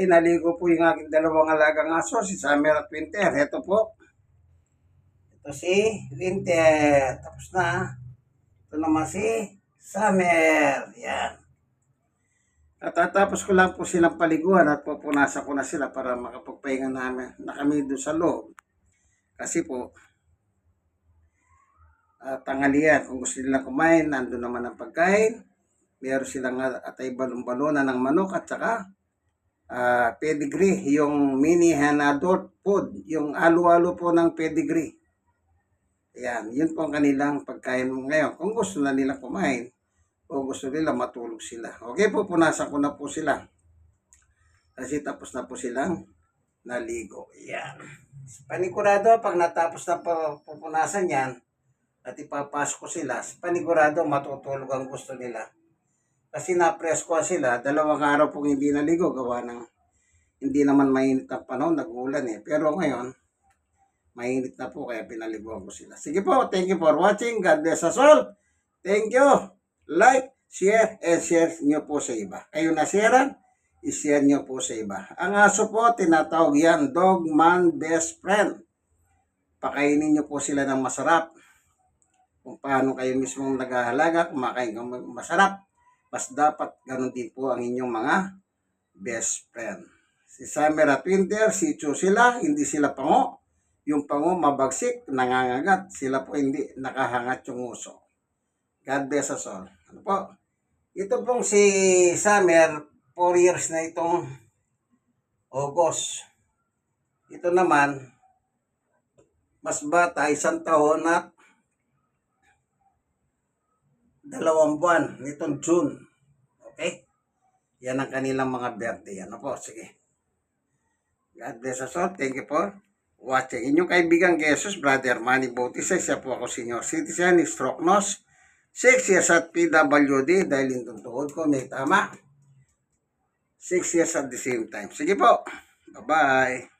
ay naligo po yung aking dalawang alagang aso, si Summer at Winter. Ito po. Ito si Winter. Tapos na. Ito naman si Summer. Yan. At tatapos ko lang po silang paliguan at pupunasan ko na sila para makapagpahinga namin na kami doon sa loob. Kasi po, uh, tanghalian, kung gusto nilang kumain, nandun naman ang pagkain. Meron silang uh, atay balon-balona ng manok at saka uh, pedigree, yung mini hen adult food, yung alo-alo po ng pedigree. Yan, yun po ang kanilang pagkain ngayon. Kung gusto na nila kumain, o gusto nila matulog sila. Okay po, punasan ko na po sila. Kasi tapos na po silang naligo. Yan. Panigurado, pag natapos na pupunasan yan, at ipapasok ko sila, panigurado matutulog ang gusto nila. Kasi na-presko sila, dalawang araw pong hindi naligo, gawa ng hindi naman mainit ang panahon, nag-ulan eh. Pero ngayon, mainit na po, kaya pinaliguan ko sila. Sige po, thank you for watching. God bless us all. Thank you. Like, share, and share nyo po sa iba. Kayo na sharean, i-share nyo po sa iba. Ang aso po, tinatawag yan, dog man best friend. Pakainin nyo po sila ng masarap. Kung paano kayo mismo naghahalaga, kumakain ka masarap. Mas dapat ganun din po ang inyong mga best friend. Si Summer at Winter, si Chu sila, hindi sila pango. Yung pango mabagsik, nangangagat. Sila po hindi nakahangat yung uso. God bless us all. Ano po? Ito pong si Summer, 4 years na itong August. Ito naman, mas bata, isang taon at dalawang buwan nitong June. Okay? Yan ang kanilang mga birthday. Ano po? Sige. God bless us all. Thank you for watching. Inyong kaibigan Jesus, Brother Manny Bautista. Siya po ako senior citizen, stroke nose. 6 years at PWD dahil yung tuhod ko may tama. 6 years at the same time. Sige po. Bye-bye.